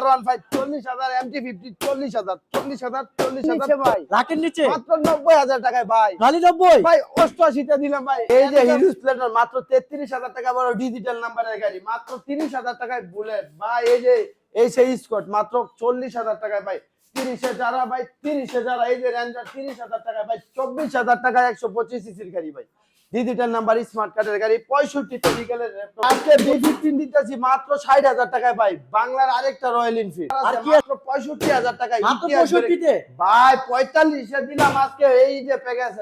আর one five চল্লিশ হাজার MT fifty চল্লিশ হাজার চল্লিশ হাজার চল্লিশ হাজার। ভাই। লাখের নিচে। মাত্র নব্বই হাজার টাকায় ভাই। খালি নব্বই। ভাই অষ্টআশিটা দিলাম ভাই। এই যে হিরো স্প্লেন্ডার মাত্র তেত্রিশ হাজার টাকা বড় ডিজিটাল নাম্বারের গাড়ি। মাত্র তিরিশ হাজার টাকায় বুলেট ভাই এই যে এই সেই স্কট মাত্র চল্লিশ হাজার টাকায় ভাই। তিরিশে যারা ভাই তিরিশে যারা এই যে রেঞ্জার তিরিশ হাজার টাকা ভাই। চব্বিশ হাজার টাকা একশো পঁচিশ সিসির গাড়ি ভাই। ডিজিটাল নাম্বার স্মার্ট কার্ডের গাড়ি পঁয়ষট্টি আজকে ফিফটিন দিতেছি মাত্র ষাট হাজার টাকায় ভাই। বাংলার আরেকটা রয়্যাল এনফিল্ড আর কি পঁয়ষট্টি হাজার টাকায়। পঁয়ষট্টিতে? ভাই পঁয়তাল্লিশে দিলাম আজকে এই যে প্যাকেজ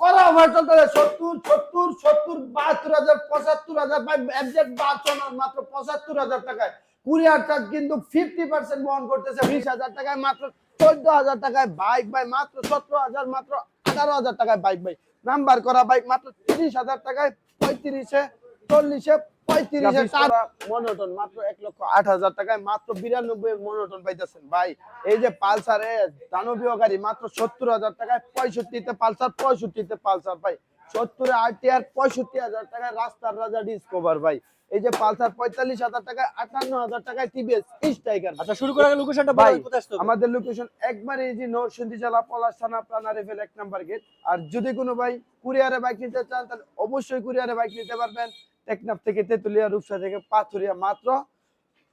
করা অফার চলতেছে সত্তর সত্তর সত্তর বাহাত্তর হাজার পঁচাত্তর হাজার ভাই বাহাত্তর মাত্র পঁচাত্তর হাজার টাকায়। কুরিয়ার চার্জ কিন্তু ফিফটি পার্সেন্ট বহন করতেছে বিশ হাজার টাকায় মাত্র চোদ্দ হাজার টাকায়। বাইক ভাই মাত্র সতেরো হাজার মাত্র আঠারো হাজার টাকায় বাইক ভাই। নাম্বার করা বাইক মাত্র তিরিশ হাজার টাকায় পঁয়ত্রিশে চল্লিশে পঁয়ত্রিশে চার মনোটন মাত্র এক লক্ষ আট হাজার টাকায় মাত্র বিরানব্বই মনোটন পাইতেছেন। ভাই এই যে পালসার এ দানবীয় গাড়ি মাত্র সত্তর হাজার টাকায় পঁয়ষট্টিতে পালসার পঁয়ষট্টিতে পালসার। ভাই সত্তরে আরটিআর পঁয়ষট্টি হাজার টাকায় রাস্তার রাজা ডিসকভার ভাই। এই যে পালসার পঁয়তাল্লিশ হাজার টাকায় আটান্ন হাজার টাকায় টিভিএস স্ট্রাইকার আচ্ছা শুরু করার লোকেশনটা ভাই? আমাদের লোকেশন একবারে এই যে নরসিংদী জেলা পলাশ থানা প্রাণা রেভেল এক নাম্বার গেট আর যদি কোনো ভাই কুরিয়ারে বাইক নিতে চান তাহলে অবশ্যই কুরিয়ারে বাইক নিতে পারবেন। টেকনাফ থেকে তেতুলিয়া রূপসা থেকে পাথুরিয়া মাত্র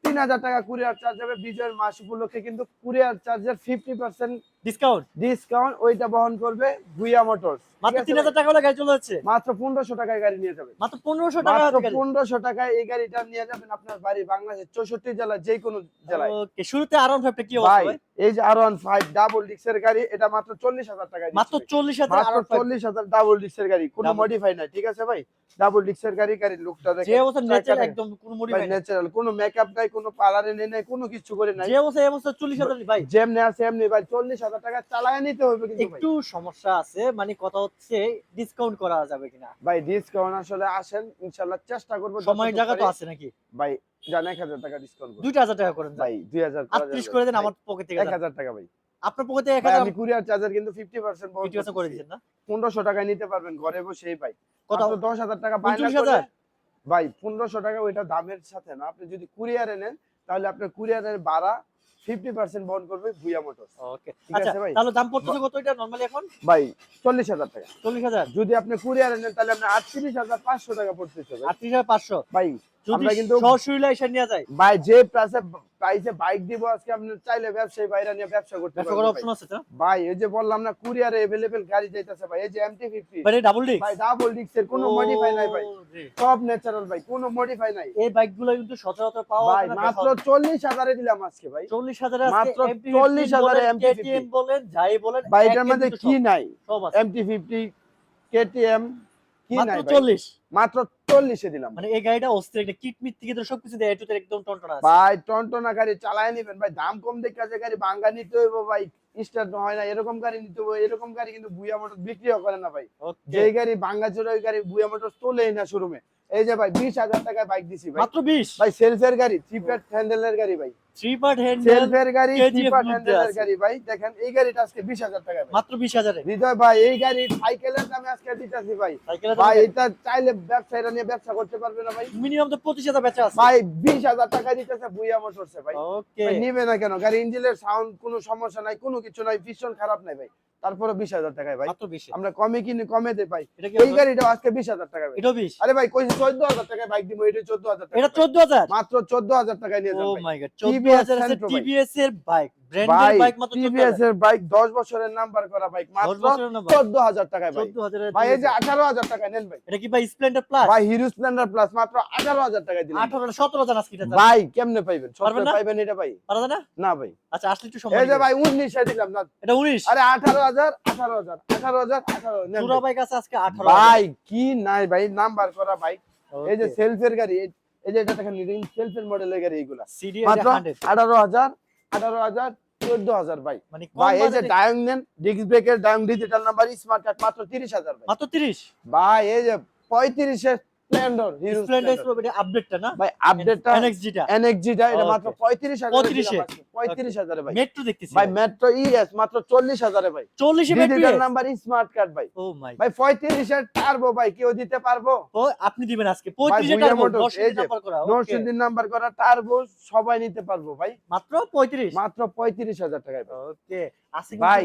তিন হাজার টাকা কুরিয়ার চার্জ হবে। বিজয়ের মাস উপলক্ষে কিন্তু কুরিয়ার চার্জের ফিফটি পার্সেন্ট ডিসকাউন্ট ডিসকাউন্ট ওইটা বহন করবে ভুইয়া মোটরস। মাত্র তিন হাজার টাকা গাড়ি চলে যাচ্ছে? মাত্র পনেরোশো টাকায় গাড়ি নিয়ে যাবে মাত্র পনেরোশো টাকা। পনেরোশো টাকায় এই গাড়িটা নিয়ে যাবেন আপনার বাড়ি বাংলাদেশের চৌষট্টি জেলা যে কোনো জেলায়। ওকে শুরুতে আর ওয়ান ফাইভটা কি ভাই এই যে আর ওয়ান ফাইভ ডাবল ডিক্সের গাড়ি এটা মাত্র চল্লিশ হাজার টাকায় মাত্র। চল্লিশ হাজার মাত্র চল্লিশ হাজার ডাবল ডিক্সের গাড়ি কোনো মডিফাই নাই ঠিক আছে ভাই? ডাবল ডিক্সের গাড়ি গাড়ির লুকটা যে অবস্থা নেচার একদম কোনো মুড়ি ভাই ন্যাচারাল কোনো মেকআপ নাই কোনো পার্লারে নেই নাই কোনো কিছু করে নাই। যে অবস্থা এই অবস্থা চল্লিশ হাজার ভাই যেমনি আছে এমনি ভাই চল্লিশ হাজার টাকা চালায় নিতে হবে কিন্তু একটু সমস্যা আছে মানে কথা হচ্ছে ডিসকাউন্ট করা যাবে কিনা? ভাই ডিসকাউন্ট আসলে আসেন ইনশাল্লাহ চেষ্টা করব সময় জায়গা তো আছে নাকি? ভাই জান এক হাজার টাকা ডিসকাউন্ট দুইটা হাজার টাকা করেন ভাই দুই হাজার আটত্রিশ করে দেন আমার পকেট থেকে এক হাজার টাকা ভাই। আপনার পকেট এক হাজার আমি কুরিয়ার চার্জার কিন্তু ফিফটি পার্সেন্ট ভিডিও করে দিচ্ছেন না? পনেরোশো টাকায় নিতে পারবেন ঘরে বসেই ভাই। কত? দশ হাজার টাকা হাজার? ভাই পনেরোশো টাকা ওইটা দামের সাথে না। আপনি যদি কুরিয়ারে নেন তাহলে আপনার কুরিয়ারের ভাড়া ফিফটি পার্সেন্ট বহন করবে ভুয়া মোটর ওকে আচ্ছা ভাই? তাহলে দাম পড়তেছে কত এটা নরমালি এখন? ভাই চল্লিশ হাজার টাকা। চল্লিশ হাজার? যদি আপনি কুরিয়ারে নেন তাহলে আপনি আটত্রিশ হাজার পাঁচশো টাকা পড়তেছে ভাই। আটত্রিশ হাজার পাঁচশো? ভাই যদি আমরা কিন্তু- সরাসরি এসে নিয়ে যায় ভাই যে প্রাইসে প্রাইসে বাইক দিব আজকে আপনি চাইলে ব্যবসায়ী বাইরে নিয়ে ব্যবসা করতে ব্যবসা পারবেন করার ভাই। অপশন আছে তো ভাই এই যে বললাম না কুরিয়ারে अवेलेबल গাড়ি যাইতেছে ভাই এই যে এমটি ফিফটি মানে ডাবল ডিস্ক ভাই ডাবল ডিক্সের কোনো মডিফাই নাই ভাই সব ন্যাচারাল ভাই কোনো মডিফাই নাই এই বাইকগুলো কিন্তু সচরাচর পাওয়া ভাই যায় না, মাত্র দেখা- চল্লিশ হাজারে দিলাম আজকে ভাই চল্লিশ হাজার মাত্র 40,000 এ MT50 কেটিএম বলেন যাই বলেন ভাই এক এটার মধ্যে কিন্তু কি সব- নাই সব আছে এমটি ফিফটি কেটিএম কি নাই মাত্র ভাই? চল্লিশ মাত্র চল্লিশে দিলাম। মানে এই গাড়িটা অস্থির একটা কিট মিট থেকে তো সবকিছু দেয় একদম টনটনা ভাই টনটনা গাড়ি চালায় নিবেন। ভাই দাম কম দেখে আছে গাড়ি ভাঙ্গা নিতে হইব ভাই। স্টার্ট হয় না এরকম গাড়ি নিতে এরকম গাড়ি কিন্তু বুয়া মোটর বিক্রিও করে না ভাই। যেই গাড়ি ওই গাড়ি বুয়া মোটর তোলেই না শোরুমে এই যে ভাই বিশ হাজার টাকায় বাইক দিছি ভাই। মাত্র বিশ? ভাই সেলফের গাড়ি থ্রি হ্যান্ডেলের গাড়ি ভাই। থ্রি পার্ট হ্যান্ডেল সেলফের গাড়ি থ্রি হ্যান্ডেলের গাড়ি ভাই। দেখেন এই গাড়িটা আজকে বিশ হাজার টাকা মাত্র বিশ হাজারে। হৃদয় ভাই এই গাড়ি সাইকেলের দামে আজকে দিতেছি ভাই। ভাই এটা চাইলে ব্যবসায়ীরা নিয়ে ব্যবসা করতে পারবে না ভাই। মিনিমাম তো পঁচিশ হাজার বেচা আছে। ভাই বিশ হাজার টাকা দিতেছে বুইয়া মোটরসে ভাই। ওকে ভাই নিবে না কেন? গাড়ি ইঞ্জিনের সাউন্ড কোনো সমস্যা নাই কোনো কিছু নাই ভীষণ খারাপ নাই ভাই। তারপরে বিশ হাজার টাকায় ভাই। আমরা কমে কিনে কমে দে ভাই। এই গাড়িটা আজকে বিশ হাজার টাকা ভাই। এটা বিশ? আরে ভাই কইছি চোদ্দ হাজার টাকায় বাইক দিবো এটা চোদ্দ হাজার টাকা এটা চোদ্দ হাজার? মাত্র চোদ্দ হাজার টাকায় নিয়ে Sentro ভাই। টিভিএস এর বাইক ব্র্যান্ডের বাইক মাত্র টিভিএস এর বাইক দশ বছরের নাম্বার করা বাইক মাত্র হাজার টাকায় ভাই ভাই এই যে TVS আঠারো হাজার টাকায় নেন ভাই। এটা কি ভাই স্প্লেন্ডার প্লাস ভাই হিরো স্প্লেন্ডার প্লাস মাত্র আঠারো হাজার টাকায় দিলেন। আঠারো সতেরো হাজার আজকে এটা ভাই কেমনে পাইবেন? পাইবেন এটা ভাই? পারা না? না ভাই। আচ্ছা আসলে একটু এই যে ভাই উনিশে দিলাম না। এটা উনিশ? আরে আঠারো হাজার আঠারো হাজার আঠারো হাজার আঠারো নেন চূড়া ভাই। বাইক আছে আজকে আঠারো ভাই কি নাই ভাই নাম্বার করা বাইক এই যে সেলফের গাড়ি এই- যে এটা দেখেন সেলফের মডেলের গাড়ি মাত্র এটা 100 আঠারো হাজার চোদ্দ হাজার ভাই। মানে ভাই এই যে ডায়ং নেন ডিস্ক ব্রেকের Dayang digital number smart card মাত্র তিরিশ হাজার মাত্র 30 ভাই এই যে পঁয়ত্রিশের স্প্লেন্ডর হিরো স্প্লেন্ডার এটা আপডেটটা না? ভাই আপডেটটা এনএক্সজিটা এনএক্সজিটা এটা মাত্র Okay. পঁয়ত্রিশ। হাজার 35 এ? পঁয়ত্রিশ হাজারে ভাই। মেট্রো দেখতেছি ভাই মেট্রো ইএস মাত্র চল্লিশ হাজারে ভাই। চল্লিশে digital metro number smart card ভাই। ও মাই ভাই পঁয়ত্রিশের টার্বো ভাই কেউ দিতে পারব? ও আপনি দিবেন আজকে। 35 ভুইয়া টাকা 10 এই নাম্বার করা ওকে নরসিংদীর নাম্বার করা টার্বো সবাই নিতে পারব ভাই। মাত্র 35 মাত্র পঁয়ত্রিশ হাজার টাকায় ভাই। ওকে ভাই,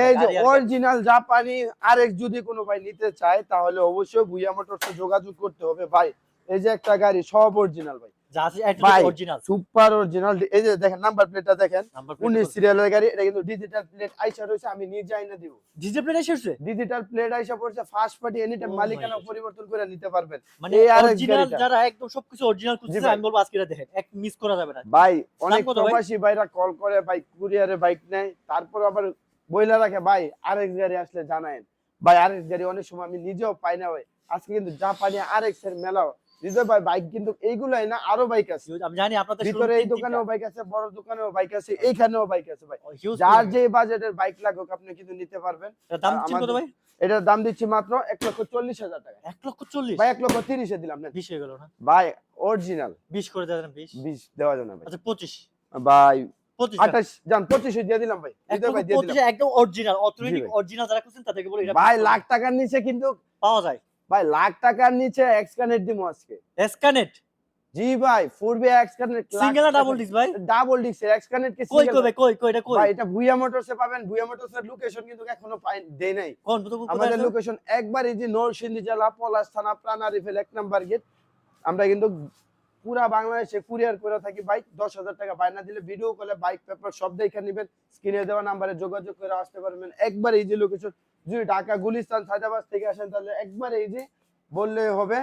এই যে। অরিজিনাল জাপানি আরেক যদি কোনো ভাই নিতে চায় তাহলে অবশ্যই ভুইয়া মোটরসে যোগাযোগ করতে হবে ভাই এই যে একটা গাড়ি সব অরিজিনাল ভাই যা আছে ভাই, অরিজিনাল সুপার অরিজিনাল এই যে দেখেন নাম্বার প্লেটটা দেখেন। উনিশ সিরিয়ালের গাড়ি এটা কিন্তু ডিজিটাল প্লেট আইসা রয়েছে আমি নিজে আইনা দিব। ডিজে প্লেট এসেছে ডিজিটাল প্লেট আইসা পড়ছে first party any time Oh মালিকানা পরিবর্তন করে নিতে পারবেন। মানে এই আরেক অরিজিনাল যারা একদম সবকিছু অরিজিনাল খুঁজছে আমি বলব আজকে দেখেন এক মিস করা যাবে না। ভাই অনেক প্রবাসী ভাইরা কল করে ভাই কুরিয়ারে বাইক নেয় তারপর আবার বইলা রাখে ভাই আরেক গাড়ি আসলে জানায়েন। ভাই আরেক গাড়ি অনেক সময় আমি নিজেও পাই না ভাই। আজকে কিন্তু জাপানি আরেক এর মেলা হৃদয় ভাই বাইক কিন্তু এইগুলাই না আরও বাইক আছে। আমি জানি আপনাদের ভিতরে এই দোকানেও বাইক আছে বড় দোকানেও বাইক আছে এইখানেও বাইক আছে ভাই। যার যে বাজেটের বাইক লাগুক আপনি কিন্তু নিতে পারবেন। দাম দিচ্ছেন কত ভাই? এটার দাম দিচ্ছি মাত্র এক লক্ষ চল্লিশ হাজার টাকা। এক লক্ষ চল্লিশ? ভাই এক লক্ষ তিরিশে দিলাম না বিশ হয়ে গেল না? ভাই অরিজিনাল বিশ করে দেন বিশ? বিশ দেওয়া যাবে না ভাই। আচ্ছা পঁচিশ। ভাই ভাই। লাখ টাকার নিচে কিন্তু পাওয়া যায়। ভাই লাখ টাকার নিচে এক্সকানেট দিমু আজকে। এসকানেট জি ভাই ফোরবি এক্সকানেট সিঙ্গেল ডাবল ডিস ভাই? ডাবল ডিস্ক এক্সকানেট কি কই কই কই কই এটা কই? ভাই এটা ভুইয়া মোটরসে পাবেন। ভুইয়া মোটরসের লোকেশন কিন্তু এখনও পাই দেই নাই। কোন আমাদের লোকেশন একবার এই যে নরসিংদী জেলা পলাশ থানা প্রাণা রিফেল এক নাম্বার গেট। আমরা কিন্তু পুরা বাংলাদেশে কুরিয়ার করে থাকি। বাইক দশ হাজার টাকা বায়না দিলে ভিডিও কলে বাইক পেপার সব দেখে নেবেন। স্ক্রিনে দেওয়া নাম্বারে যোগাযোগ করে আসতে পারবেন। একবার এই যে লোকেশন যদি ঢাকা গুলিস্তান সাজাবাজ থেকে আসেন তাহলে একবার এই যে বললে হবে.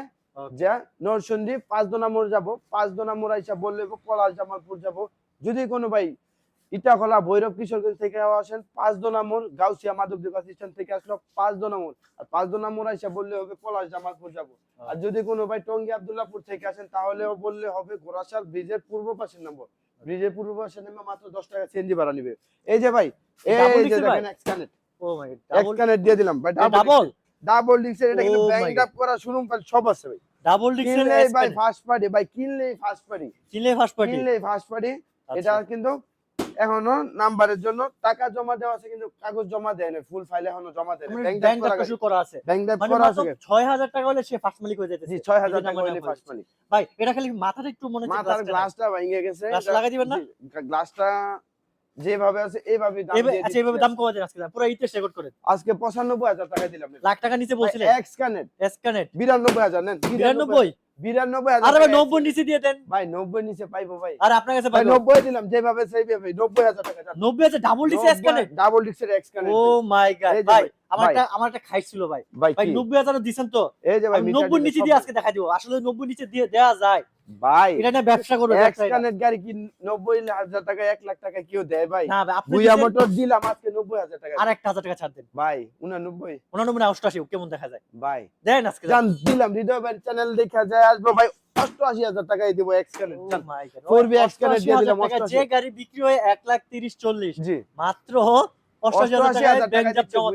যে নরসিংদী পাঁচ দোনা মোড় যাব। পাঁচ দোনা মোড় আইসা বললে হবে পলাশ জামালপুর যাব। যদি কোনো ভাই ইটাখোলা ভৈরব কিশোরগঞ্জ থেকে আসেন পাঁচ দোনা মোড় গাউসিয়া মাধবদেব স্টেশন থেকে আসলো পাঁচ দোনা মোড়। আর পাঁচ দোনা মোড় আইসা বললে হবে পলাশ জামালপুর যাব। আর যদি কোনো ভাই টঙ্গী আব্দুল্লাহপুর থেকে আসেন তাহলেও বললে হবে ঘোড়াশাল ব্রিজের পূর্ব পাশের নম্বর ব্রিজের পূর্ব পাশে নেমে মাত্র দশ টাকা সিএনজি ভাড়া নিবে। এই যে ভাই এই যে এর ভাই? দেখেন এক্সকানেট ও মাই গড ডাবল দিয়ে দিলাম ভাই ডাবল ডাবল ডাবল এটা কিন্তু ব্যাংক আপ করা শোরুম ফাইল সব আছে ভাই। ডাবল ডিক্সের ভাই ফার্স্ট পার্টি ভাই কিনলেই ফার্স্ট পার্টি চিলে ফার্স্ট পার্টি কিনলেই ফার্স্ট পার্টি। এটা কিন্তু এখনও নাম্বারের জন্য টাকা জমা দেওয়া আছে কিন্তু কাগজ জমা দেয় না ফুল ফাইল এখনও জমা দেয় ব্যাংক করা আছে। ব্যাংক ড্রাফট মানে করা আছে 6000 টাকা হলে সে ফার্স্ট মালিক হয়ে যেতেছে? 6000 টাকা ফার্স্ট। মালিক ভাই এটা খালি মাথাটা একটু মনে হচ্ছে মাথার glassটা গ্লাসটা ভেঙে গেছে গ্লাসটা লাগাই দিবেন না? গ্লাসটা যেভাবে আছে এইভাবে আচ্ছা দাম কমা দেন আজকে। পুরো ইতে রেকর্ড করে। আজকে 95000 টাকা দিলাম লাখ টাকা নিচে বলছিলেন? এক্স কানেট এসকানেট 92000 নেন। 92 92000 আরে ভাই 90 নিচে দিয়ে দেন। ভাই 90 নিচে পাইবো ভাই। আর আপনার কাছে ভাই পাইবো। 90 দিলাম যেভাবে সেইভাবে 90000 টাকা 90 আছে ডাবল ডাবল ডিক্সের এক্স কানেট ও মাই গড এই যে ভাই ভাই, আমার ভাই। একটা আমার একটা খাইছিল ভাই। ভাই ভাই 90000 দিছেন তো। এই যে ভাই আমি 90 নিচে দিয়ে আজকে দেখা দিব। আসলে 90 নিচে দিয়ে দেয়া যায়। ভাই এটা নিয়ে ব্যবসা করবে গাড়ি কি 90000 টাকা 1 লাখ টাকা কেউ দেয় ভাই? না ভাই আপনি মোটর দিলাম আজকে 90000 টাকা। আর একটা হাজার টাকা ছাড় দেন। ভাই 89 উনানব্বই না অষ্টাশি কেমন দেখা যায়? ভাই দেন আজকে। জান দিলাম হৃদয় ভাই চ্যানেল দেখা যায় আসব ভাই 88000 টাকাই দিব এক্স কানেট Oh জান my God. 4B ওই X-Connect দিয়ে দিলাম, 88 যে গাড়ি বিক্রি হয় এক লাখ তিরিশ চল্লিশ। জি। মাত্র অষ্টাশি হাজার 88000 টাকায় টাকা ব্যাংক দিচ্ছে জমা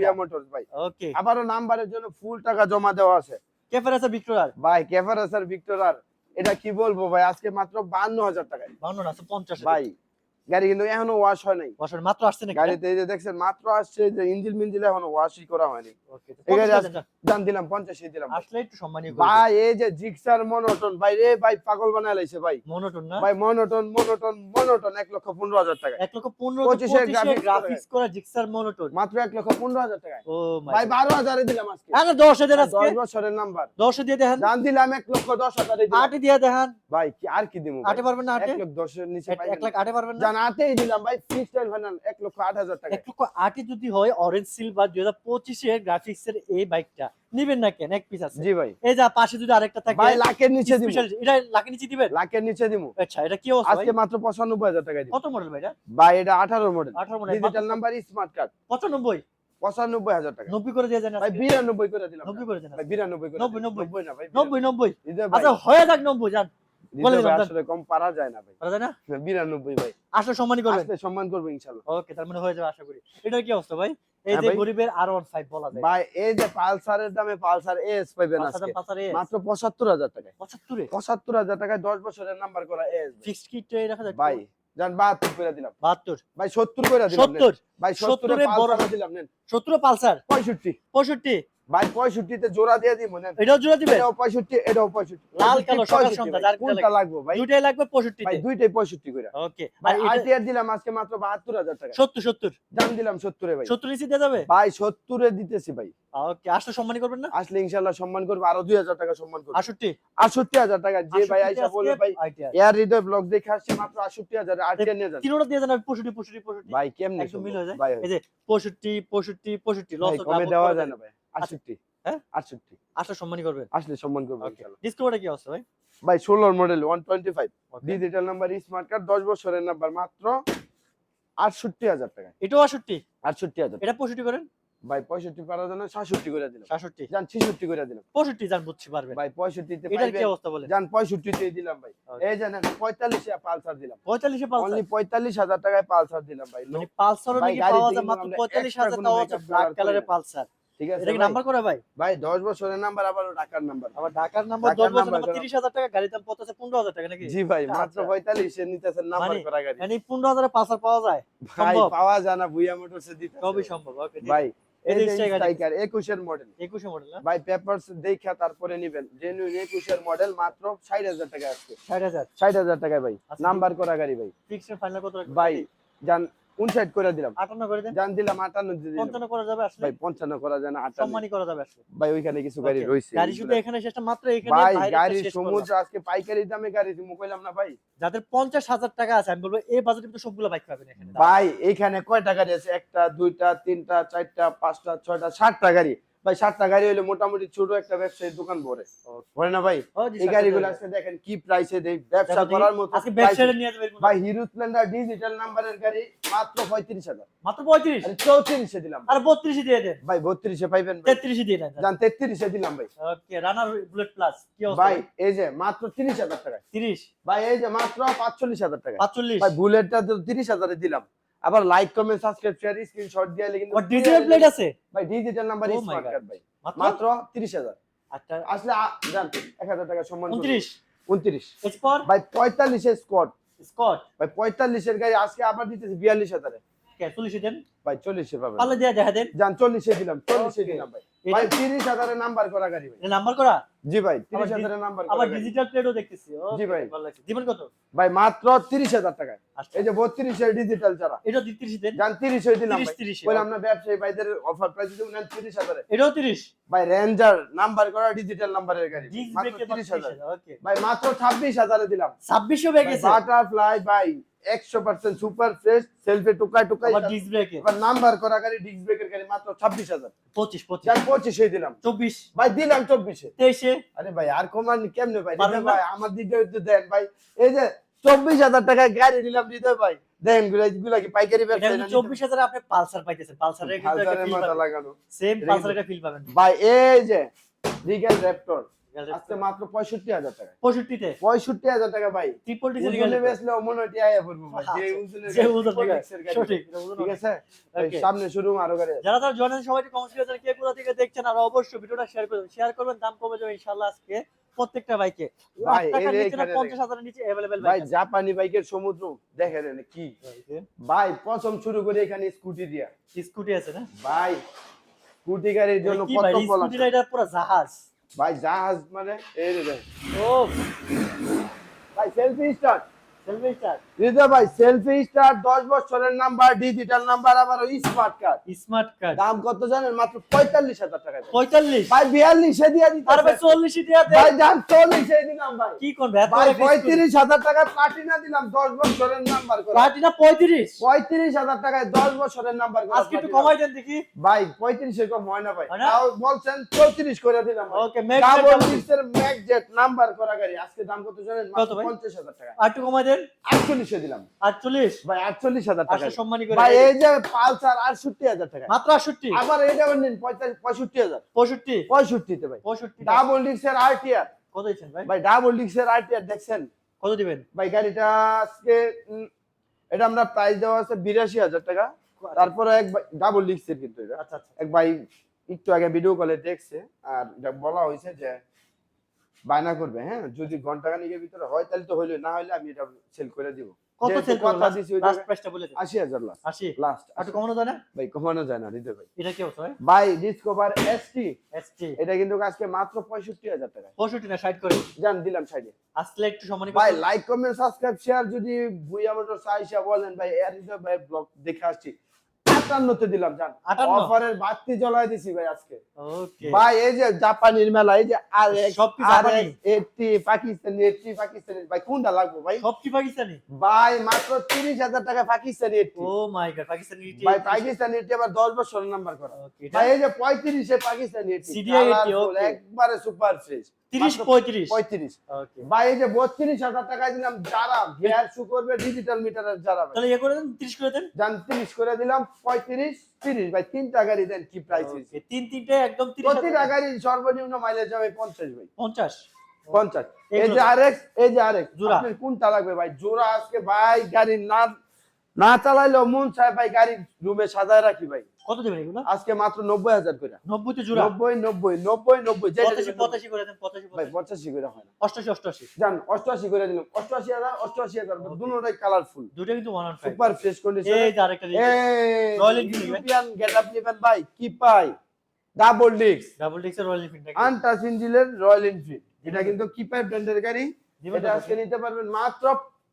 ভাই। ওকে আবারও নাম্বারের জন্য ফুল টাকা জমা দেওয়া আছে। কেফের আছে ভিক্টোরিয়ার ভাই কেফারাসার ভিক্টোরার এটা কি বলব ভাই? আজকে মাত্র 52000 টাকায়। বান্ন না পঞ্চাশ ভাই গাড়ি কিন্তু এখনও ওয়াশ হয় নাই। বছর মাত্র আসছে নাকি? গাড়িতে এই যে দেখছেন মাত্র আসছে যে ইঞ্জিন মিঞ্জিল এখনও ওয়াশই করা হয়নি। গাড়ি পঞ্চাশ দাম দিলাম 85 দিলাম। আসলে একটু সম্মানীয় ভাই এই যে জিক্সার মনোটন ভাই রে ভাই পাগল বানায় লাইছে ভাই। মনোটন না? ভাই মনোটন মনোটন মনোটন এক লক্ষ পনেরো হাজার টাকা। এক লক্ষ পনেরো পঁচিশের পঁচিশে graphics গ্রাফিক্স করা জিক্সার মনোটন। মাত্র এক লক্ষ পনেরো হাজার টাকায়। ও ভাই বারো হাজারে দিলাম আজকে। আরে দশ হাজার আজকে? দশ বছরের নাম্বার দশে দিয়ে দেখেন। দাম দিলাম এক লক্ষ দশ হাজারে দিলাম। আটে দিয়ে দেখেন। ভাই কি আর কি দিব আটে পারবেন না আটে? এক লক্ষ দশের নিচে এক- এক পাইবেন লাখ আটে পারবেন না? আটেই দিলাম ভাই ফিক্সড এন্ড ফাইনাল এক লক্ষ আট হাজার টাকা এক লক্ষ আটে যদি হয় অরেঞ্জ সিলভার দুই হাজার পঁচিশে গ্রাফিক্স এর এই বাইকটা নিবেন না কেন? এক পিস আছে। জি ভাই। এই যা পাশে যদি আরেকটা থাকে ভাই লাখের নিচে দিব। এটা লাখের নিচে দিবেন? লাখের নিচে দিব। আচ্ছা এটা কি অবস্থা আজকে মাত্র পঁচানব্বই হাজার টাকা দিব। কত মডেল ভাই এটা? ভাই এটা আঠারো মডেল আঠারো model digital number smart card পঁচানব্বই? পঁচানব্বই হাজার টাকা। নব্বই করে দিয়ে ভাই। বিরানব্বই করে দিলাম। নব্বই করে ভাই বিরানব্বই করে নব্বই, দিলাম। নব্বই। না ভাই নব্বই নব্বই। আচ্ছা হয়ে যাক নব্বই জান আসলে কম পারা যায় না ভাই। বলা যায় না? বিরানব্বই ভাই। আসলে সম্মানই করবেন। আসলে সম্মান করব ইনশাল্লাহ। ওকে তার মানে হয়ে যাবে আশা করি। এটার কি অবস্থা ভাই? এই হ্যাঁ যে গরিবের আর ওয়ান ফাইভ বলা যায়। ভাই এই যে পালসারের দামে পালসার এস পাইবেন আজকে। মাত্র পঁচাত্তর হাজার টাকায়। পঁচাত্তরে? পঁচাত্তর হাজার টাকায় দশ বছরের নাম্বার করা এস ফিক্সড কিট রাখা যায় ভাই জান বাহাত্তর করে দিলাম। বাহাত্তর? ভাই সত্তর করে দিলাম নেন। সত্তর? ভাই সত্তরে সত্তরে পালসার দিলাম নেন। পালসার? ভাই পঁয়ষট্টিতে জোড়া দিয়ে দিব এটাও জোড়া দিবে? এটাও পঁয়ষট্টি এটাও পঁয়ষট্টি। লাল কালো সকাল সন্ধ্যা ভাই। যার যেটা কোনটা লাগবে ভাই? দুইটাই লাগবে পঁয়ষট্টি ভাই দুইটাই পঁয়ষট্টি করে ওকে ভাই আইটিআর দিলাম আজকে মাত্র বাহাত্তর হাজার টাকা। সত্তর সত্তর। দাম দিলাম সত্তরে ভাই। সত্তর নিচে দিয়ে যাবে? ভাই সত্তরে দিতেছি ভাই। ওকে আসলে সম্মানই করবেন না? আসলে ইনশাল্লাহ সম্মান করব আরও দুই হাজার টাকা সম্মান করব। যে ভাই আইসা বলবে ভাই এয়ার হৃদয় ব্লগ দেখে আসছে মাত্র নিয়ে যান তিনোটা দিয়ে ভাই কেমনে একদম মিল হয়ে যায়। ভাই এই যে পঁয়ষট্টি পঁয়ষট্টি পঁয়ষট্টি লস কমে দেওয়া যায়। না ভাই। আটষট্টি। হ্যাঁ? আটষট্টি। আসলে সম্মানই করবেন। আসলে সম্মান করব ইনশাল্লাহ। কি আছে ভাই? ভাই ষোলোর model one twenty five. Digital number smart card দশ বছরের নাম্বার মাত্র আটষট্টি হাজার টাকা এটাও আটষট্টি? আটষট্টি হাজার এটা পঁয়ষট্টি করেন? ভাই পঁয়ষট্টি পারার জন্য সাতষট্টি করে দিলাম। সাতষট্টি। যান ছেষট্টি করে দিলাম। পঁয়ষট্টি জান বুঝছি পারবেন। ভাই পঁয়ষট্টিতে এটার কি অবস্থা বলে যান পঁয়ষট্টিতে দিলাম ভাই। এই জানেন পঁয়তাল্লিশে পালসার দিলাম। পঁয়তাল্লিশে অনলি পালসার পঁয়তাল্লিশ হাজার টাকায় পালসার দিলাম ভাই। মানে যায় মাত্র পঁয়তাল্লিশ হাজার টাকা ব্ল্যাক কালারের পালসার। ঠিক আছে এটা নাম্বার করে ভাই? ভাই 10 বছরের নাম্বার আবার ঢাকার নাম্বার আবার ঢাকার নাম্বার 10 বছরের নাম্বার 30000 টাকা গাড়ি দাম পড়তেছে 15000 টাকা নাকি? জি ভাই আচ্ছা। মাত্র 45 এ নিতেছেন মানে নাম্বার করা গাড়ি। মানে 15000 এ পাসার পাওয়া যায়? ভাই পাওয়া যায় না বুইয়া মোটরসে দিতে সম্ভব ওকে ভাই মডেল একুশে মডেল ভাই পেপার তারপরে নিবেন। জেনুইন একুশের মডেল মাত্র ষাট হাজার টাকা আসছে ষাট হাজার। টাকা ভাই আচ্ছা, নাম্বার করা গাড়ি ভাই। ফাইনাল ভাই জান 59 করে দিলাম। 58 করে দেন। জান দিলাম 58 দিয়ে 55 করা যাবে আসলে। ভাই 55 করা যায় না 58 সম্মানই করা যাবে আসলে। ভাই ওইখানে কিছু গাড়ি রইছে গাড়ি শুধু এখানে শেষটা মাত্র এখানে ভাই গাড়ি সমুজ আজকে পাইকারি দামে গাড়ি দিমু কইলাম না ভাই। যাদের 50000 টাকা আছে আমি বলব এই বাজেটে তো সবগুলো বাইক পাবেন এখানে। ভাই এখানে কয়টা গাড়ি আছে? একটা দুইটা তিনটা চারটা পাঁচটা ছয়টা সাতটা গাড়ি। ভাই সাতটা গাড়ি হলে মোটামুটি ছোট একটা ব্যবসায়ী দোকান ভরে ভরে না ভাই? এই গাড়িগুলো আজকে দেখেন কি প্রাইসে ব্যবসা করার মতো। ভাই হিরো স্প্লেন্ডার ডিজিটাল নাম্বারের গাড়ি মাত্র পঁয়ত্রিশ হাজার। মাত্র পঁয়ত্রিশ? চৌত্রিশে দিলাম। আর বত্রিশে দিয়ে দেন। ভাই বত্রিশে পাইবেন তেত্রিশে দিয়ে দেন। জান তেত্রিশে দিলাম ভাই। ওকে রানার বুলেট প্লাস ভাই এই যে মাত্র তিরিশ হাজার টাকা তিরিশ? ভাই এই যে মাত্র পাঁচচল্লিশ হাজার টাকা পাঁচচল্লিশ? ভাই বুলেটটা তো তিরিশ হাজারে দিলাম। আবার like comment subscribe share screenshot দিয়ে কিন্তু ডিজিটাল প্লেট আছে? ভাই ডিজিটাল নাম্বার স্মার্ট কার্ড ভাই। মাত্র? মাত্র তিরিশ হাজার। আসলে জান এক হাজার টাকা সম্মান 29 29 এরপর? ভাই পঁয়তাল্লিশের স্কোয়াড স্কট ভাই 45 এর গাড়ি আজকে আবার দিতেছি বিয়াল্লিশ হাজারে। চল্লিশে দেন? ভাই 40 এ পাবেন। তাহলে দেয়া দেখা দেন। জান 40 এ দিলাম 40 এ দিলাম ভাই। ভাই তিরিশ হাজারের নাম্বার করা গাড়ি ভাই। নাম্বার করা? জি ভাই তিরিশ আবার নাম্বার করা গাড়ি। ডিজিটাল প্লেটও দেখতেছি। জি ভাই। ভালো লাগছে। দিবেন কত? ভাই মাত্র তিরিশ হাজার টাকায়। আচ্ছা। এই যে বত্রিশের ডিজিটাল ছাড়া এটা তিরিশ দেন। যান তিরিশে দিলাম ভাই। ব্যবসায়ী ভাইদের অফার প্রাইস দিব এটাও ভাই রেঞ্জার নাম্বার করা ডিজিটাল নাম্বারের গাড়ি মাত্র হাজার। ওকে ভাই মাত্র ছাব্বিশ হাজারে দিলাম। বাটারফ্লাই ভাই একশো পার্সেন্ট সুপার ফ্রেশ সেলফে টুকাই টুকাই আবার ডিস্ক ব্রেকে এবার নাম্বার করা গাড়ি ডিস্ক ব্রেকের গাড়ি মাত্র ছাব্বিশ হাজার। পঁচিশ পঁচিশ। পঁচিশে দিলাম। চব্বিশ। ভাই দিলাম চব্বিশে। তেইশে। আরে ভাই আর কমান কেমনে ভাই? ভাই আমার দিকে দেন ভাই। এই যে চব্বিশ হাজার টাকায় গাড়ি নিলাম হৃদয় ভাই। দেনগুলা কি পাইকারি ব্যবসা চব্বিশ হাজারে আপনি পালসার পাইতেছেন। পালসারের মাথা লাগানো। সেম পালসারের ফিল পাবেন। ভাই এই যে রিগেল র্যাপটর আজকে মাত্র পঁয়ষট্টি হাজার টাকা। পঁয়ষট্টিতে? পঁয়ষট্টি হাজার টাকা ভাই। ট্রিপল বেচলেও মনে হয় পড়ব যে আচ্ছা, ঠিক। সঠিক আছে? সামনে শুরু আরও আছে। যারা তারা জয়েন সবাইকে কমেন্ট করে কে কোথা থেকে দেখছেন আর অবশ্যই ভিডিওটা শেয়ার করবেন শেয়ার করবেন দাম কমে যাবে ইনশাআল্লাহ আজকে প্রত্যেকটা বাইকে ভাই, জাপানি বাইকের সমুদ্র দেখেন কি। ভাই প্রথম শুরু করে এখানে স্কুটি দিয়া। স্কুটি আছে না? ভাই স্কুটি গাড়ির জন্য কত বলা এটা পুরো জাহাজ। ভাই জাহাজ মানে এই রে। ও ভাই সেলফি স্টার্ট ভাই সেলফি স্টার্ট দশ বছরের নাম্বার ডিজিটাল নাম্বার আবার স্মার্ট কার্ড স্মার্ট কার্ড দাম কত জানেন? মাত্র পঁয়তাল্লিশ হাজার টাকা। পঁয়তাল্লিশ? ভাই বিয়াল্লিশে দিয়ে দিতে আর ভাই চল্লিশে দিয়া ভাই দাম চল্লিশে দিলাম ভাই। কি কোন ভাই পঁয়ত্রিশ হাজার টাকা প্লাটিনা দিলাম দশ বছরের নাম্বার প্লাটিনা পঁয়ত্রিশ? পঁয়ত্রিশ হাজার টাকায় দশ বছরের নাম্বার আজকে একটু কমাই দেন দেখি। ভাই পঁয়ত্রিশে কম হয় না ভাই। তাও বলছেন চৌত্রিশ করে দিলাম ওকে ডিস্কের ম্যাকজেট নাম্বার করা গাড়ি। আজকে দাম কত জানেন? ভাই? পঞ্চাশ হাজার টাকা আর একটু কমাই দেন। আটচল্লিশে দিলাম। আটচল্লিশ? ভাই আটচল্লিশ হাজার টাকা। সম্মানী করে ভাই এই যে পালসার আটষট্টি হাজার টাকা। মাত্র আটষট্টি? আবার নিন পঁয়ষট্টি হাজার। পঁয়ষট্টি? পঁয়ষট্টিতে ভাই। পঁয়ষট্টি। ডাবল ডিস্কের আরটিআর। কত দিচ্ছেন ভাই? ভাই ডাবল ডিস্কের আরটিআর দেখছেন? কত দিবেন? ভাই গাড়িটা আজকে এটা আমরা প্রাইস দেওয়া আছে বিরাশি হাজার টাকা। তারপরে এক ডাবল ডিস্কের কিন্তু এটা। আচ্ছা আচ্ছা। এক ভাই একটু আগে ভিডিও কলে দেখছে আর বলা হয়েছে যে বায়না করবে হ্যাঁ? যদি ঘণ্টা খানিকের ভিতরে হয় তাহলে তো হইল না হলে আমি এটা সেল করে দিব। কত সেল ওই লাস্ট প্রাইসটা বলে দেন। আশি হাজার লাস্ট 80 লাস্ট একটু কমানো যায় না? ভাই কমানো যায় না ভাই। এটা কি অবস্থা ভাই? ডিসকভার এসটি এসটি এটা কিন্তু আজকে মাত্র পঁয়ষট্টি হাজার টাকা 65 না 60 করে। জান দিলাম সাইডে আসলে একটু সম্মানী ভাই লাইক কমেন্ট সাবস্ক্রাইব শেয়ার যদি ভুইয়া মোটর বলেন ভাই এর ভাই ব্লগ দেখে আসছি। আটান্নতে দিলাম জান। 58 অফারের বাতি জ্বলাই দিছি ভাই আজকে। ভাই এই যে জাপানির মেলা এই যে আর? এইটি পাকিস্তানি এইটি পাকিস্তানি। ভাই কোনটা লাগবে ভাই? সব পাকিস্তানি? ভাই মাত্র তিরিশ হাজার টাকা Pakistani eighty oh my god Pakistani eighty ভাই পাকিস্তানি এইটি আবার দশ বছরের নাম্বার করা। ভাই এই যে পঁয়ত্রিশে Pakistani eighty CDI 80, Colourful, okay. একবারে সুপার ফ্রেশ 30 35 পঁয়ত্রিশ। এই যে বত্রিশ হাজার টাকা দিলাম যারা গিয়ার শু করবে ডিজিটাল মিটারের যারা তাহলে ইয়ে করে দেন 30 করে দেন। যান তিরিশ করে দিলাম পঁয়ত্রিশ তিরিশ। ভাই তিনটা গাড়ি দেন কি প্রাইস তিন তিনটে একদম 30 প্রতিটা গাড়ি সর্বনিম্ন মাইলেজ হবে পঞ্চাশ ভাই। 50 পঞ্চাশ। এই এগুলো- যে আরেক এই যে আরেক। জোড়া। কোনটা লাগবে ভাই? জোড়া আজকে ভাই গাড়ির না না চালাইলেও মন চায় ভাই গাড়ি রুমে সাজায় রাখি ভাই। কত দেবেন এগুলো? আজকে মাত্র নব্বই হাজার করে। 90 তে জোড়া? নব্বই নব্বই নব্বই নব্বই যেটা 85 দিবেন। 85 করে দেন 85 ভাই পঁচাশি। করে হয় না। 88 88 জান অষ্টআশি করে দিলাম। অষ্টআশি হাজার অষ্টআশি হাজার দুটোটাই কালারফুল দুটো কিন্তু সুপার ফ্রেশ কন্ডিশন এই আরেকটা। ইউরোপিয়ান গেটআপ নেবেন? ভাই কি পাই? ডাবল ডিস্ক ডাবল ডিক্সের রয়্যাল এনফিল্ড আনটাচ ইঞ্জিনের রয়্যাল এনফিল্ড এটা কিন্তু কি পাই ব্র্যান্ডের গাড়ি এটা আজকে নিতে পারবেন মাত্র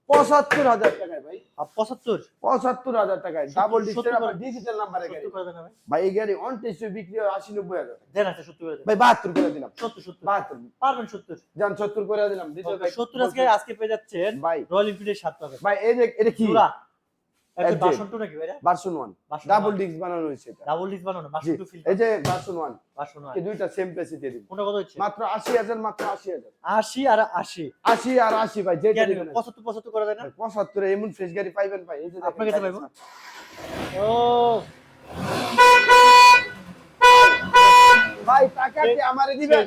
পঁচাত্তর হাজার টাকায় ভাই। 75 পঁচাত্তর? হাজার টাকায়। ডাবল সত্তর ডিজিটাল নাম্বারে গাড়ি 70 করে দেন ভাই এই গাড়ি অন টেস্টে বিক্রি হয় আশি নব্বই হাজার। দেন আছে 70 করে ভাই বাহাত্তর করে দিলাম। 70 70 বাহাত্তর। পারবেন 70 যান সত্তর করে দিলাম। সত্তর ভাই 70 আজকে আজকে পেয়ে যাচ্ছেন ভাই। রয়্যাল এনফিল্ডের 7 পাবেন। ভাই এই যে এটা কি? ডাবল ডিস্ক বানানো হয়েছে বানানো এই যে ভার্সন ওয়ান এই দুইটা সেম প্রাইসে দিয়ে দিব। কোনটা কত হচ্ছে? মাত্র আশি হাজার মাত্র আশি হাজার। 80 আর 80 আশি আর আশি ভাই যেটা কেন? দিবেন। 75 75 করে দেন না? ভাই, পঁচাত্তরে এমন ফ্রেশ গাড়ি পাইবেন ভাই এই যে আপনার কাছে পাইবো? ও। ভাই টাকা কি আমারে দিবেন?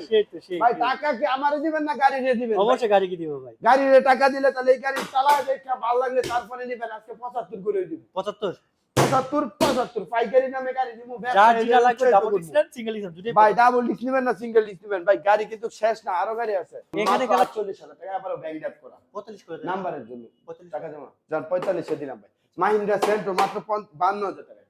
ভাই টাকা কি আমারে দিবেন না গাড়ি রে দিবেন? অবশ্যই গাড়ি কি দিব ভাই। গাড়ি রে টাকা দিলে তাহলে এই গাড়ি চালায় দেখে ভালো লাগলে তারপরে নিবেন আজকে পঁচাত্তর করে দিব। 75 পঁচাত্তর পঁচাত্তর পাইকারি নামে গাড়ি দিব যার যেটা লাগবে ডাবল ডিক্স নেন সিঙ্গেল ডিক্স দুটোই ভাই ডাবল লিস্ট নেবেন না সিঙ্গেল লিস্ট নেবেন। ভাই গাড়ি কিন্তু শেষ না আরও গাড়ি আছে। 48 হাজার টাকা আবার ব্যাংক ড্যাপ করা। 45 করে দেন। নাম্বারের জন্য। টাকা জমা। যান পঁয়তাল্লিশে দিলাম ভাই। মাহিন্দ্রা সেন্ট্রো মাত্র বান্ন হাজার টাকা।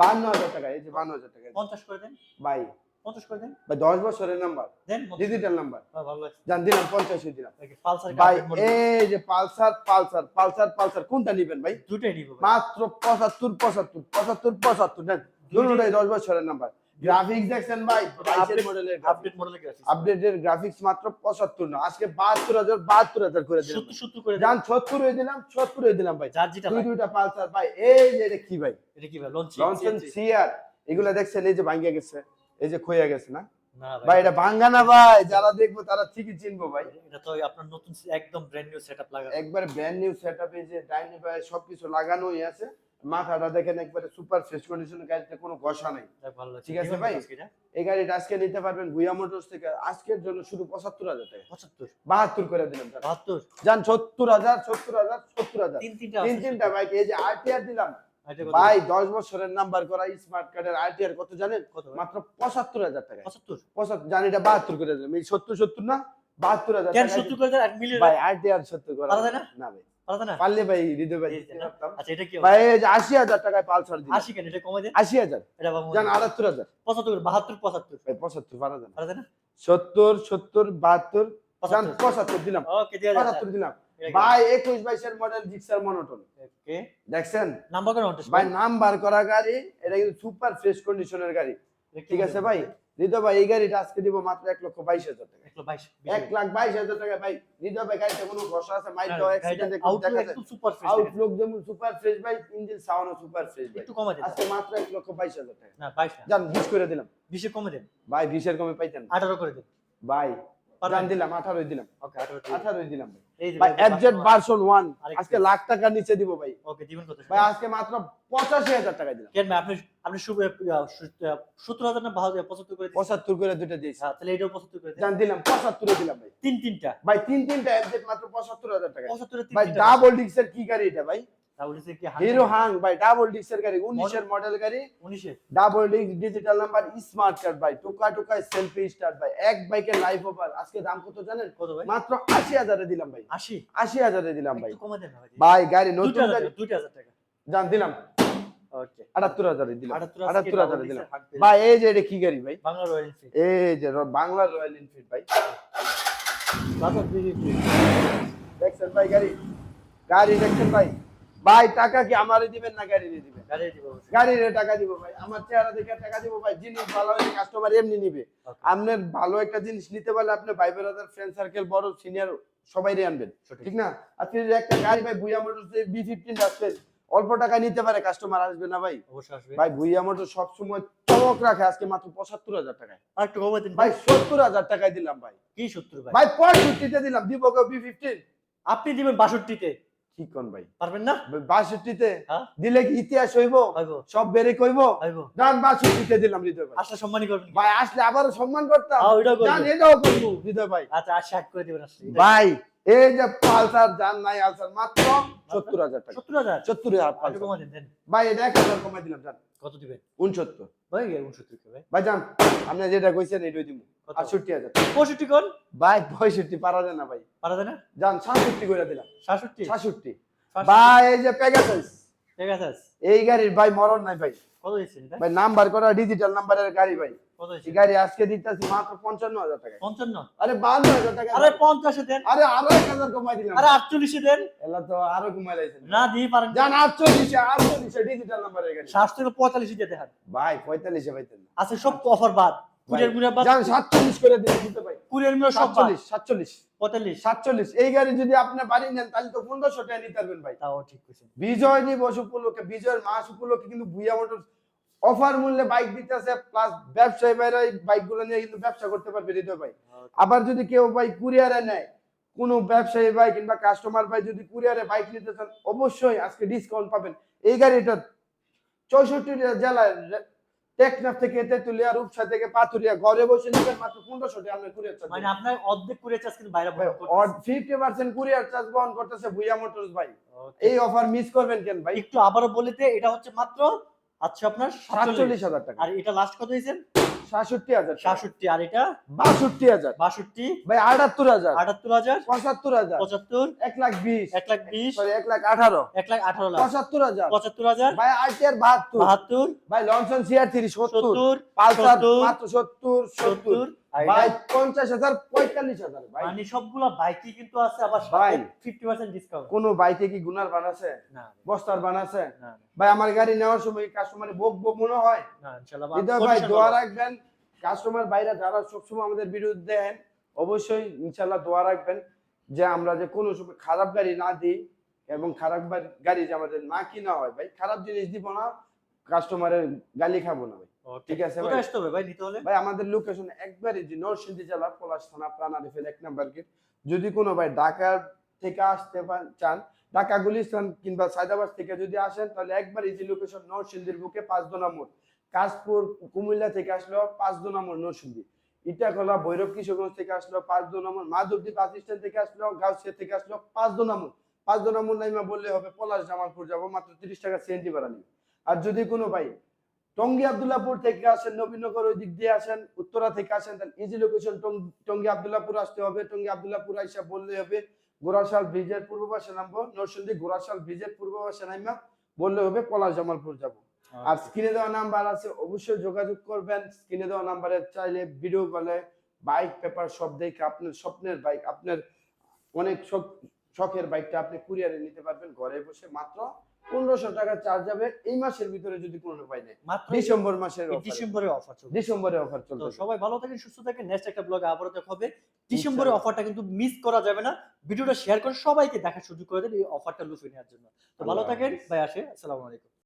বান্ন? হাজার টাকা এই যে বান্ন হাজার টাকা। 50 করে দেন। ভাই 50 করে দেন। ভাই দশ বছরের নাম্বার দেন ডিজিটাল নাম্বার ভালো আছে যান দিলাম পঞ্চাশে দিলাম। পালসার ভাই এই যে পালসার পালসার পালসার পালসার কোনটা নিবেন ভাই? দুটোই নিব মাত্র পঁচাত্তর পঁচাত্তর পঁচাত্তর পঁচাত্তর। দেন দুটোটাই দশ বছরের নাম্বার গ্রাফিক্স দেখছেন ভাই? বাইশের মডেলের আপডেট মডেলের গ্রাফিক্স আপডেটের গ্রাফিক্স মাত্র পঁচাত্তর না। আজকে করে দিলাম। 70 70 করে হয়ে দিলাম ছত্তর হয়ে দিলাম ভাই। যার যেটা দুই দুইটা পালসার। ভাই এই যে এটা কি ভাই? এটা কি ভাই? লঞ্চ লনসন সিআর এগুলা দেখছেন এই যে ভাঙ্গিয়া গেছে। এই যে খইয়া গেছে না? ভাই। এটা ভাঙ্গা না ভাই যারা দেখব তারা ঠিকই চিনবো ভাই। এটা তো আপনার নতুন একদম ব্র্যান্ড নিউ সেটআপ লাগা একবার ব্র্যান্ড নিউ সেটআপে যে ডাইনি ভাই সবকিছু লাগানোই আছে। মাথাটা দেখেন একবারে সুপার ফ্রেশ কন্ডিশনের গাড়িতে কোনো ঘষা নাই। ভালো ঠিক আছে ভাই? এই গাড়িটা আজকে নিতে পারবেন ভুয়া মোটরস থেকে। আজকের জন্য শুধু পঁচাত্তর হাজার টাকা। 75 বাহাত্তর করে দিলাম। 72 যান সত্তর হাজার সত্তর হাজার সত্তর হাজার। তিন তিনটা তিন আছে। তিনটা বাইক এই যে আরটিআর দিলাম? ভাই দশ বছরের নাম্বার করা স্মার্ট কার্ডের আরটিআর কত জানেন? কত? মাত্র পঁচাত্তর হাজার টাকা 75 পঁচাত্তর জানি এটা বাহাত্তর করে দিলাম। এই সত্তর সত্তর না বাহাত্তর হাজার কেন টাকা 70 করে এক মিলিয়ন ভাই আরটিআর সত্তর করা না? না ভাই। পারলে ভাই হৃদয়। আচ্ছা এটা কি ভাই আশি হাজার টাকায় পালসার দিন 80 কেন? এটা কমে দেন। আশি হাজার। এটা বাবু জান আটাত্তর হাজার। 75 72 75 ভাই পঁচাত্তর পারা যান পারা যায় সত্তর সত্তর বাহাত্তর পঁচাত্তর। দিলাম। পঁচাত্তর দিলাম। ভাই একুশ বাইশের মডেল জিক্সার মনোটন ওকে দেখছেন? নাম্বার ভাই নাম্বার করা গাড়ি এটা কিন্তু সুপার ফ্রেশ কন্ডিশনের গাড়ি। ঠিক আছে ভাই? হৃদয় ভাই এই গাড়িটা আজকে দিব মাত্র এক লক্ষ বাইশ হাজার টাকা 122 এক লাখ বাইশ হাজার টাকা ভাই। ভাই গাড়িতে কোনো আছে? মাইল তো অ্যাক্সিডেন্ট আউটলুক দেখা যায়? সুপার ফ্রেশ আউটলুক যেমন সুপার ফ্রেশ ভাই ইঞ্জিন সাউন্ড সুপার ফ্রেশ ভাই। একটু কমে দেন। আজকে মাত্র এক লক্ষ বাইশ হাজার টাকা না 22 না। জান বিশ করে দিলাম। 20 এ কমে দেন। ভাই বিশের কমে পাইতেন না। 18 করে দেন। ভাই? জান দিলাম আঠারোই দিলাম। ওকে 18 দিয়ে আঠারোই দিলাম ভাই। ভাই এফজেড ভার্সন ওয়ান আজকে লাখ টাকার নিচে দিব ভাই। ওকে দিবেন কত ভাই আজকে মাত্র পঁচাশি হাজার টাকা দিলাম। কেন ভাই আপনি আপনি শুভ 70000 না 75 করে দিন পঁচাত্তর করে দুটো দিয়েছি। হ্যাঁ তাহলে এটাও 75 করে জান দিলাম পঁচাত্তরে দিলাম ভাই। তিন তিনটা? ভাই তিন তিনটা এফজেড মাত্র পঁচাত্তর হাজার টাকা 75 ভাই ডাবল ডিক্সের কি গাড়ি এটা ভাই? হিরো হাং ভাই ডাবল ডিক্সের গাড়ি মডেল গাড়ি। 19 ডাবল ডিক্স ডিজিটাল নাম্বার স্মার্ট কার্ড ভাই টুকা টুকা সেলফি স্টার্ট ভাই এক বাইকের লাইফ ওভার আজকে দাম কত জানেন? কত ভাই? মাত্র আশি হাজারে দিলাম ভাই। 80 আশি হাজারে দিলাম ভাই। একটু কমে দেন না ভাই। ভাই গাড়ি নতুন গাড়ি। টাকা 2000 টাকা। জান দিলাম। আটাত্তর হাজারে দিলাম। আটাত্তর হাজারে দিলাম। ভাই ভাই এই যে এটা কি গাড়ি ভাই? বাংলা রয়্যাল এনফিল্ড এই যে বাংলা রয়্যাল এনফিল্ড ভাই। বাজার দেখছেন ভাই গাড়ি? গাড়ি দেখছেন ভাই? ভাই টাকা কি আমারই দিবেন না গাড়ি দিবেন? গাড়ি টাকা দিব ভাই। আমার চেহারা দেখে টাকা দিব ভাই। জিনিস ভালো হলে কাস্টমার এমনি নিবে। আপনার ভালো একটা জিনিস নিতে পারলে আপনি ভাই ব্রাদার ফ্রেন্ড সার্কেল বড় সিনিয়র সবাই আনবেন। ঠিক না? আপনি একটা গাড়ি ভাই ভুইয়া মোটরস বি ফিফটিন আসছেন অল্প টাকা নিতে পারে কাস্টমার আসবে না ভাই। ভাই ভুইয়া মোটর সবসময় চমক রাখে আজকে মাত্র পঁচাত্তর হাজার টাকায়। ভাই সত্তর হাজার টাকায় দিলাম ভাই। কি 70 ভাই? পঁয়ষট্টিতে দিলাম দিব বি ফিফটিন আপনি দিবেন 62 তে কি কোন ভাই। পারবেন না? বাষট্টিতে হ্যাঁ? দিলে কি ইতিহাস হইব? সব বেড়ে কইব? যান বাষট্টিতে দিলাম হৃদয় ভাই। আসলে সম্মানই করবেন ভাই আসলে আবার সম্মান করতাম। হ্যাঁ, এটাও করব হৃদয় ভাই। আচ্ছা আর 60 করে দিবেন আসলে। ভাই এই যে পালসার জান নাই আলসার মাত্র সত্তর হাজার টাকা। 70000 সত্তর হাজার একটু পালসার। কমে দেন। দেন ভাই এটা এক হাজার কমাই দিলাম জান কত দিবেন? উনসত্তর। ভাই 69 ভাই। ভাই জান আপনি যেটা কইছেন এটাই দিব আটষট্টি হাজার 65 কোন? ভাই পঁয়ষট্টি পারা যায় না ভাই। পারা যায় না? জান সাতষট্টি করে দিলাম। 66 সাতষট্টি। ভাই এই যে পেগাসাস ঠিক এই গাড়ির ভাই মরণ নাই ভাই। কত দিচ্ছেন ভাই নাম্বার করা ডিজিটাল নাম্বারের গাড়ি ভাই। কত এই দিচ্ছেন গাড়ি আজকে দিতেছি মাত্র পঞ্চান্ন হাজার টাকা 55 আরে বান্ন হাজার টাকা আরে 50 এ দেন। আরে আরও এক হাজার কমাই দিলাম। আরে 48 এ দেন। এলা তো আরও কমাই লাইছেন না দিয়ে পারেন জান আটচল্লিশে আটচল্লিশে ডিজিটাল নাম্বারের গাড়ি। 60 থেকে 45 দিয়ে ভাই পঁয়তাল্লিশে না। আছে সব অফার বাদ। কুরিয়ার মুরিয়া জান সাতচল্লিশ করে দিলে দিতে ভাই কুরিয়ার মুরিয়া সব বাদ। সাতচল্লিশ সাতচল্লিশ। 45 সাতচল্লিশ এই গাড়ি যদি আপনি বাড়ি নেন তাহলে তো পনেরোশো টাকা নিতে পারবেন ভাই। তাও ঠিক কইছেন। বিজয় দিবস উপলক্ষে বিজয়ের মাস উপলক্ষে কিন্তু ভুইয়া মোটর অফার মূল্যে বাইক দিতেছে প্লাস ব্যবসায়ী ভাইরা এই বাইকগুলো নিয়ে কিন্তু ব্যবসা করতে পারবে হৃদয় ভাই। আবার যদি কেউ ভাই কুরিয়ারে নেয় কোনো ব্যবসায়ী ভাই কিংবা কাস্টমার ভাই যদি কুরিয়ারে বাইক নিতে চান অবশ্যই আজকে ডিসকাউন্ট পাবেন। এই গাড়িটা চৌষট্টি জেলায় টেকনাফ থেকে এতে তেতুলিয়া রূপসা থেকে পাথুরিয়া ঘরে বসে নেবেন মাত্র পনেরো শো টাকা আপনার কুরিয়ার চার্জ মানে আপনার অর্ধেক কুরিয়ার চার্জ কিন্তু বাইরে ফিফটি পার্সেন্ট কুরিয়ার চার্জ বহন করতেছে ভুইয়া মোটরস ভাই। এই অফার মিস করবেন কেন ভাই? একটু আবারও বলিতে এটা হচ্ছে মাত্র আচ্ছা আপনার সাতচল্লিশ হাজার টাকা। আর এটা লাস্ট কত হয়েছে? ৬৭ হাজার ৬৭ আর এটা? ৬২ হাজার। ৬২ ভাই ৭৮ হাজার। ৭৮ হাজার? ৭৫ হাজার। ৭৫ 1 লাখ বিশ। এক লাখ বিশ। এক লাখ 18 1 লাখ 18 লাখ। ৭৫ হাজার। ৭৫ হাজার? ভাই আরটিআর 72 72 ভাই লঞ্চন সিআর 30 70 70 পালসার মাত্র 70 70 ভাই পঞ্চাশ হাজার পঁয়তাল্লিশ হাজার ভাই। মানে সবগুলা বাইকই কিন্তু আছে আবার ভাই। সাথে 50% ডিসকাউন্ট কোন বাইকে কি গুনার বানাছে না বস্তার বানাছে না ভাই আমার গাড়ি নেওয়ার সময় কাস্টমারে বক বক মনে হয়? না ইনশাআল্লাহ ভাই দোয়া রাখবেন। কাস্টমার ভাইরা যারা সবসময় আমাদের বিরুদ্ধে দেন অবশ্যই ইনশাল্লাহ দোয়া রাখবেন যে আমরা যে কোনো সময় খারাপ গাড়ি না দিই এবং খারাপ গাড়ি যে আমাদের না কিনা হয় ভাই খারাপ জিনিস দিব না কাস্টমারের গালি খাব না ভাই। ঠিক আছে ভাই। আসতে হবে ভাই নিতে হলে? ভাই আমাদের লোকেশন একবারে যে নরসিংদী জেলা পলাশ থানা প্রাণারিফের এক নাম্বার গেট যদি কোনো ভাই ঢাকা থেকে আসতে চান ঢাকা গুলিস্তান কিংবা সায়দাবাদ থেকে যদি আসেন তাহলে একবার যে লোকেশন নরসিংদীর বুকে পাঁচ দোনা মোড়। কাশপুর কুমিল্লা থেকে আসলো পাঁচ দোনা মোড় নরসিংদী। ইটাখোলা ভৈরব কিশোরগঞ্জ থেকে আসলো পাঁচ দোনা মোড়। মাধবদী বাস স্ট্যান্ড থেকে আসলো গাউসিয়া থেকে আসলো পাঁচ দোনা মোড়। পাঁচ দোনা মোড় নাইমা বললে হবে পলাশ জামালপুর যাব মাত্র তিরিশ টাকা সিএনজি ভাড়া নিবে। আর যদি কোনো ভাই টঙ্গী আবদুল্লাপুর থেকে আসেন নবীনগর ওই দিক দিয়ে আসেন উত্তরা থেকে আসেন তাহলে ইজি লোকেশন টঙ্গী আবদুল্লাপুর আসতে হবে। টঙ্গী আবদুল্লাপুর আইসা বললে হবে গোরাশাল ব্রিজের পূর্ব পাশে নামবো নরসিংদী গোরাশাল ব্রিজের পূর্ব পাশে নামা বললে হবে পলাশ জামালপুর যাব আর স্ক্রিনে দেওয়া নাম্বার আছে অবশ্যই যোগাযোগ করবেন। স্ক্রিনে দেওয়া নাম্বারে চাইলে ভিডিও কলে বাইক পেপার সব দেখে আপনার স্বপ্নের বাইক আপনার অনেক শখ শখের বাইকটা আপনি কুরিয়ারে নিতে পারবেন ঘরে বসে মাত্র পনেরোশো টাকা চার্জ যাবে। এই মাসের ভিতরে যদি কোনো উপায় নেই। মাত্র ডিসেম্বর মাসের ডিসেম্বরে অফার চলবে ডিসেম্বরে অফার চলবে সবাই ভালো থাকেন সুস্থ থাকেন। নেক্সট একটা ব্লগে আবারও দেখা হবে। ডিসেম্বরে অফারটা কিন্তু মিস করা যাবে না। ভিডিওটা শেয়ার করে সবাইকে দেখার সুযোগ করে দেন এই অফারটা লুফে নেওয়ার জন্য। তো ভালো থাকেন। ভাই আসে আসসালামু আলাইকুম।